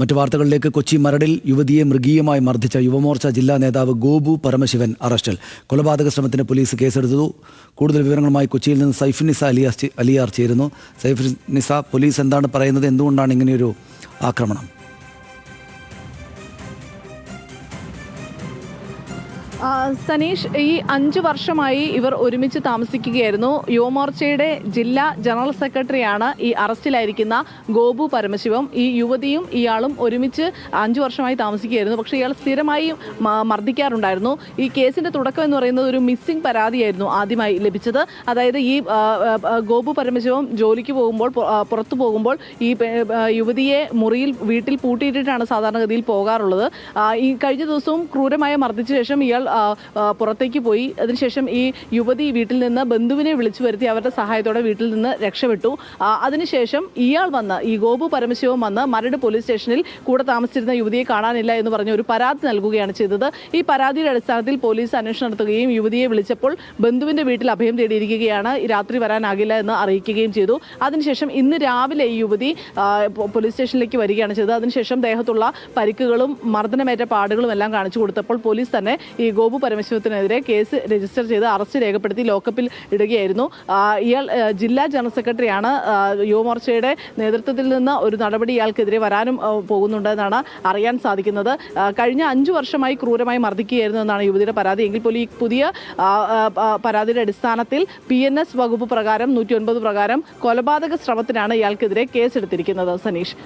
മറ്റു വാർത്തകളിലേക്ക് കൊച്ചി മരടിൽ യുവതിയെ മൃഗീയമായി മർദ്ദിച്ച യുവമോർച്ച ജില്ലാ നേതാവ് ഗോപു പരമശിവൻ അറസ്റ്റിൽ. കൊലപാതക ശ്രമത്തിന് പോലീസ് കേസെടുത്തു. കൂടുതൽ വിവരങ്ങളുമായി കൊച്ചിയിൽ നിന്ന് സൈഫുനിസ അലിയാസ് ചെ- അലിയാർ ചേരുന്നു. സൈഫുനിസ പോലീസ് എന്താണ് പറയുന്നത്? എന്തുകൊണ്ടാണ് ഇങ്ങനെയൊരു ആക്രമണം? സനീഷ് ഈ അഞ്ച് വർഷമായി ഇവർ ഒരുമിച്ച് താമസിക്കുകയായിരുന്നു. യുവമോർച്ചയുടെ ജില്ലാ ജനറൽ സെക്രട്ടറിയാണ് ഈ അറസ്റ്റിലായിരിക്കുന്ന ഗോപു പരമശിവം. ഈ യുവതിയും ഇയാളും ഒരുമിച്ച് അഞ്ച് വർഷമായി താമസിക്കുകയായിരുന്നു. പക്ഷേ ഇയാൾ സ്ഥിരമായി മർദ്ദിക്കാറുണ്ടായിരുന്നു. ഈ കേസിന്റെ തുടക്കം എന്ന് പറയുന്നത് ഒരു മിസ്സിംഗ് പരാതിയായിരുന്നു ആദ്യമായി ലഭിച്ചത്. അതായത് ഈ ഗോപു പരമശിവം ജോലിക്ക് പോകുമ്പോൾ പുറത്തു പോകുമ്പോൾ ഈ യുവതിയെ മുറിയിൽ വീട്ടിൽ പൂട്ടിയിട്ടിട്ടാണ് സാധാരണഗതിയിൽ പോകാറുള്ളത്. ഈ കഴിഞ്ഞ ദിവസവും ക്രൂരമായി മർദ്ദിച്ച ശേഷം ഇയാൾ പുറത്തേക്ക് പോയി. അതിനുശേഷം ഈ യുവതി വീട്ടിൽ നിന്ന് ബന്ധുവിനെ വിളിച്ചു വരുത്തി അവരുടെ സഹായത്തോടെ വീട്ടിൽ നിന്ന് രക്ഷപ്പെട്ടു. അതിനുശേഷം ഇയാൾ വന്ന് ഈ ഗോപു പരമശിവം വന്ന് മരട് പോലീസ് സ്റ്റേഷനിൽ കൂടെ താമസിച്ചിരുന്ന യുവതിയെ കാണാനില്ല എന്ന് പറഞ്ഞ് ഒരു പരാതി നൽകുകയാണ് ചെയ്തത്. ഈ പരാതിയുടെ അടിസ്ഥാനത്തിൽ പോലീസ് അന്വേഷണം നടത്തുകയും യുവതിയെ വിളിച്ചപ്പോൾ ബന്ധുവിന്റെ വീട്ടിൽ അഭയം തേടിയിരിക്കുകയാണ്. രാത്രി വരാനാകില്ല എന്ന് അറിയിക്കുകയും ചെയ്തു. അതിനുശേഷം ഇന്ന് രാവിലെ ഈ യുവതി പോലീസ് സ്റ്റേഷനിലേക്ക് വരികയാണ് ചെയ്തത്. അതിനുശേഷം ദേഹത്തുള്ള പരിക്കുകളും മർദ്ദനമേറ്റ പാടുകളും എല്ലാം കാണിച്ചു കൊടുത്തപ്പോൾ പോലീസ് തന്നെ ഈ ഗോപു പരമശിവത്തിനെതിരെ കേസ് രജിസ്റ്റർ ചെയ്ത് അറസ്റ്റ് രേഖപ്പെടുത്തി ലോക്കപ്പിൽ ഇടുകയായിരുന്നു. ഇയാൾ ജില്ലാ ജനറൽ സെക്രട്ടറിയാണ്. യുവമോർച്ചയുടെ നേതൃത്വത്തിൽ നിന്ന് ഒരു നടപടി ഇയാൾക്കെതിരെ വരാനും പോകുന്നുണ്ടെന്നാണ് അറിയാൻ സാധിക്കുന്നത്. കഴിഞ്ഞ അഞ്ചു വർഷമായി ക്രൂരമായി മർദ്ദിക്കുകയായിരുന്നു എന്നാണ് യുവതിയുടെ പരാതി. എങ്കിൽ പോലും ഈ പുതിയ പരാതിയുടെ അടിസ്ഥാനത്തിൽ പി എൻ എസ് വകുപ്പ് പ്രകാരം നൂറ്റി ഒൻപത് പ്രകാരം കൊലപാതക ശ്രമത്തിനാണ് ഇയാൾക്കെതിരെ കേസെടുത്തിരിക്കുന്നത്. സനീഷ്.